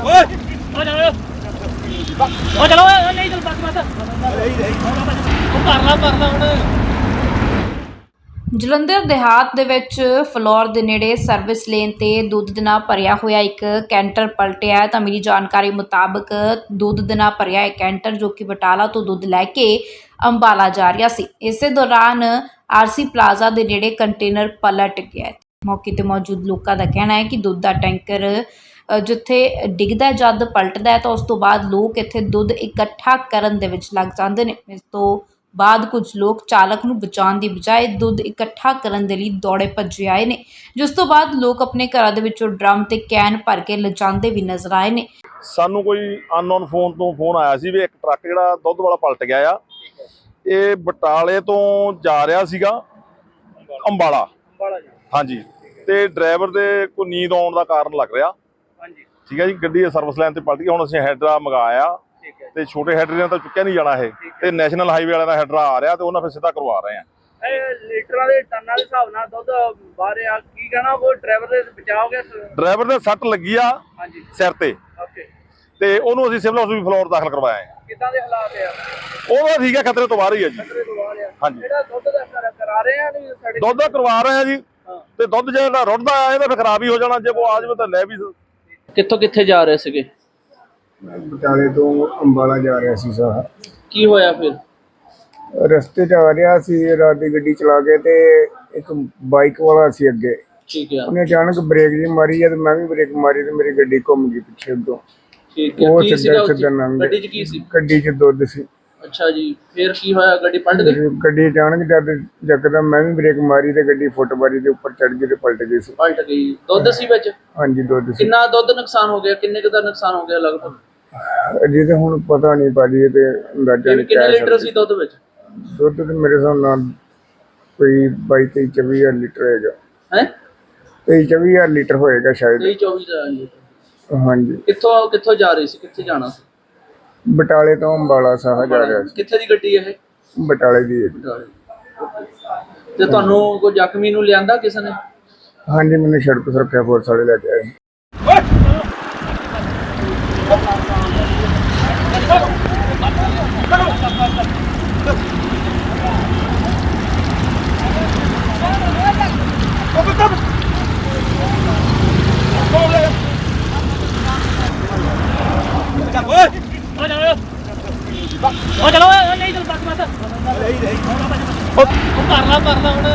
ਉਹ ਚਲੋ ਉਹ ਨਹੀਂ ਚਲ ਬਸ ਬਸ ਉਹ ਭਰਨਾ ਭਰਨਾ ਹੁਣ ਜਲੰਧਰ ਦੇਹਾਤ ਦੇ ਵਿੱਚ ਫਲੋਰ ਦੇ ਨੇੜੇ ਸਰਵਿਸ ਲੇਨ ਤੇ ਦੁੱਧ ਦੇ ਨਾਲ ਭਰਿਆ ਹੋਇਆ ਇੱਕ ਕੈਂਟਰ ਪਲਟਿਆ ਤਾਂ ਮਿਲੀ ਜਾਣਕਾਰੀ ਮੁਤਾਬਕ ਦੁੱਧ ਦੇ ਨਾਲ ਭਰਿਆ ਇਹ ਕੈਂਟਰ ਜੋ ਕਿ ਬਟਾਲਾ ਤੋਂ ਦੁੱਧ ਲੈ ਕੇ ਅੰਬਾਲਾ ਜਾ ਰਿਹਾ ਸੀ। ਇਸੇ ਦੌਰਾਨ ਆਰਸੀ ਪਲਾਜ਼ਾ ਦੇ ਨੇੜੇ ਕੰਟੇਨਰ ਪਲਟ ਗਿਆ ਮੌਕੇ ਤੇ ਮੌਜੂਦ ਲੋਕਾਂ ਦਾ ਕਹਿਣਾ ਹੈ ਕਿ ਦੁੱਧ ਦਾ ਟੈਂਕਰ ਜਿੱਥੇ ਡਿੱਗਦਾ ਜਦ ਪਲਟਦਾ ਹੈ ਤਾਂ ਉਸ ਤੋਂ ਬਾਅਦ ਲੋਕ ਇੱਥੇ ਦੁੱਧ ਇਕੱਠਾ ਕਰਨ ਦੇ ਵਿੱਚ ਲੱਗ ਜਾਂਦੇ ਨੇ। ਇਸ ਤੋਂ ਬਾਅਦ ਕੁਝ ਲੋਕ ਚਾਲਕ ਨੂੰ ਬਚਾਉਣ ਦੀ ਬਜਾਏ ਦੁੱਧ ਇਕੱਠਾ ਕਰਨ ਦੇ ਲਈ ਦੌੜੇ ਭੱਜੇ ਆਏ ਨੇ। ਜਿਸ ਤੋਂ ਬਾਅਦ ਲੋਕ ਆਪਣੇ ਘਰਾਂ ਦੇ ਵਿੱਚੋਂ ਡਰਮ ਤੇ ਕੈਨ ਭਰ ਕੇ ਲਿਜਾਂਦੇ ਵੀ ਨਜ਼ਰ ਆਏ ਨੇ। ਸਾਨੂੰ ਕੋਈ ਅਨਨੋਨ ਫੋਨ ਤੋਂ ਫੋਨ ਆਇਆ ਸੀ ਵੀ ਇੱਕ ਟਰੱਕ ਜਿਹੜਾ ਦੁੱਧ ਵਾਲਾ ਪਲਟ ਗਿਆ ਆ। ਇਹ ਬਟਾਲੇ ਤੋਂ ਜਾ ਰਿਹਾ ਸੀਗਾ ਅੰਬਾਲਾ। ਹਾਂਜੀ। ਤੇ ਡਰਾਈਵਰ ਦੇ ਕੋਈ ਨੀਂਦ ਆਉਣ ਦਾ ਕਾਰਨ ਲੱਗ ਰਿਹਾ। ਹਾਂਜੀ। ਠੀਕ ਹੈ ਜੀ ਗੱਡੀ ਸਰਵਿਸ ਲਾਈਨ ਤੇ ਪਲਟ ਗਈ ਹੁਣ ਅਸੀਂ ਹੈਡਰਾ ਮੰਗਾਇਆ ਤੇ ਛੋਟੇ ਹੈਡਰੇ ਤਾਂ ਚੁੱਕਿਆ ਨਹੀਂ ਜਾਣਾ ਇਹ। ਤੇ ਨੈਸ਼ਨਲ ਹਾਈਵੇ ਵਾਲਿਆਂ ਦਾ ਹੈਡਰਾ ਆ ਰਿਹਾ ਤੇ ਉਹਨਾਂ ਫਿਰ ਸਿੱਧਾ ਕਰਵਾ ਰਹੇ ਆ। ਲੀਟਰਾਂ ਦੇ ਟਨਾਂ ਦੇ ਹਿਸਾਬ ਨਾਲ ਦੁੱਧ ਬਾਹਰ ਆ ਕੀ ਕਹਿਣਾ ਉਹ ਡਰਾਈਵਰ ਦੇ ਬਚਾਓਗੇ? ਡਰਾਈਵਰ ਦੇ ਸੱਟ ਲੱਗੀ ਆ ਹਾਂਜੀ। ਸਿਰ ਤੇ। ਓਕੇ ਤੇ ਉਹਨੂੰ ਅਸੀਂ ਸਿਵਲ ਹਸਪੀਟਲ ਫਲੋਰ ਦਾਖਲ ਕਰਵਾਇਆ ਹੈ। ਕਿੱਦਾਂ ਦੇ ਹਾਲਾਤ ਆ? ਉਹ ਤਾਂ ਠੀਕ ਹੈ ਖਤਰੇ ਤੋਂ ਬਾਹਰ ਹੀ ਹੈ ਜੀ। ਖਤਰੇ ਤੋਂ ਬਾਹਰ ਆ। ਹਾਂਜੀ। ਜਿਹੜਾ ਦੁੱਧ ਦਾ ਕਰ- ਕਰਾ ਰਹੇ ਆ ਨਹੀਂ ਸਾਡੇ ਦੁੱਧ ਦਾ ਕਰਵਾ ਰਹੇ ਆ ਜੀ। ਹਾਂ। ਤੇ ਦੁੱਧ ਜਿਹੜਾ ਰੁੜਦਾ ਆ ਇਹਦਾ ਫਿਰ ਖਰਾਬ ਹੀ ਹੋ ਜਾਣਾ ਜੇ ਕੋ ਆ ਜਾਵੇ ਤਾਂ ਲੈ ਵੀ ਕਿੱਥੋਂ ਕਿੱਥੇ ਜਾ ਰਹੇ ਸੀਗੇ? ਬਟਾਲੇ ਤੋਂ ਅੰਬਾਲਾ ਜਾ ਰਿਹਾ ਸੀ ਸਾਹ ਕੀ ਹੋਇਆ ਫਿਰ? ਰਸਤੇ 'ਚ ਆ ਰਿਹਾ ਸੀ ਰਾਤ ਦੀ ਗੱਡੀ ਚਲਾ ਕੇ ਤੇ ਇੱਕ ਬਾਈਕ ਵਾਲਾ ਸੀ ਅੱਗੇ। ਠੀਕ ਆ। ਉਹਨੇ ਅਚਾਨਕ ਬ੍ਰੇਕ ਜੀ ਮਾਰੀ ਜਦ ਮੈਂ ਵੀ ਬ੍ਰੇਕ ਮਾਰੀ ਤੇ ਮੇਰੀ ਗੱਡੀ ਘੁੰਮ ਗਈ ਪਿੱਛੇ ਤੋਂ ਠੀਕ ਆ। ਉਹ ਕੀ ਸਿੱਧਾ ਸੀਗਾ ਉਹ 'ਚ? ਸਿੱਧਾ ਲੰਘ ਗੱਡੀ 'ਚ ਕੀ ਸੀ? ਗੱਡੀ 'ਚ ਦੁੱਧ ਸੀ। ਅੱਛਾ ਜੀ ਫਿਰ ਕੀ ਹੋਇਆ ਗੱਡੀ ਪਲਟ ਗਈ? ਗੱਡੀ ਅਚਾਨਕ ਜਦ ਜਕਦਮ ਮੈਂ ਵੀ ਬ੍ਰੇਕ ਮਾਰੀ ਤੇ ਗੱਡੀ ਫੁੱਟਬਾਰੀ ਦੇ ਉੱਪਰ ਚੜ ਗਈ ਤੇ ਪਲਟ ਗਈ ਸੀ। ਪਲਟ ਗਈ। ਦੁੱਧ ਸੀ ਵਿੱਚ? ਹਾਂਜੀ ਦੁੱਧ ਸੀ। ਕਿੰਨਾ ਦੁੱਧ ਨੁਕਸਾਨ ਹੋ ਗਿਆ? ਕਿੰਨੇ ਕੁ ਦਾ ਨੁਕਸਾਨ ਹੋ ਗਿਆ ਲਗਭਗ? ਅਜੇ ਤੇ ਹੁਣ ਪਤਾ ਨਹੀਂ ਭਾਜੀ ਇਹ ਤੇ ਅੰਦਾਜ਼ਾ ਨਹੀਂ ਕਿੰਨੇ ਲੀਟਰ ਸੀ ਦੁੱਧ ਵਿੱਚ? ਦੁੱਧ ਤੇ ਮੇਰੇ ਹਿਸਾਬ ਨਾਲ ਕੋਈ 22 23 24 ਹਜ਼ਾਰ ਲੀਟਰ ਹੋਏਗਾ। ਹੈ? 23 24 ਹਜ਼ਾਰ ਲੀਟਰ ਹੋਏਗਾ ਸ਼ਾਇਦ। 23 24 ਦਾ ਲੀਟਰ। ਹਾਂਜੀ। ਕਿੱਥੋਂ ਕਿੱਥੋਂ ਜਾ ਰਹੀ ਸੀ? ਕਿੱਥੇ ਜਾਣਾ ਸੀ? ਬਟਾਲੇ ਤੋਂ ਅੰਬਾਲਾ ਸਾਹ ਜਾ ਰਿਹਾ ਸੀ। ਕਿੱਥੇ ਦੀ ਗੱਡੀ ਇਹ? ਬਟਾਲੇ ਦੀ ਹੈ ਜੀ। ਤੇ ਤੁਹਾਨੂੰ ਕੋਈ ਜ਼ਖਮੀ ਨੂੰ ਲਿਆਂਦਾ ਕਿਸੇ ਨੇ? ਹਾਂਜੀ ਮੈਨੂੰ ਸੜਕ ਸੁਰੱਖਿਆ ਫੋਰਸ ਵਾਲੇ ਲੈ ਕੇ ਆਏ। ਉਹ ਚਲੋ ਓਏ, ਓਏ, ਨਹੀਂ ਚਲ ਬਸ ਬਸ। ਰਹੀ ਰਹੀ ਉਹ ਭਰ ਲਾ ਭਰ ਲਾ ਹੁਣ।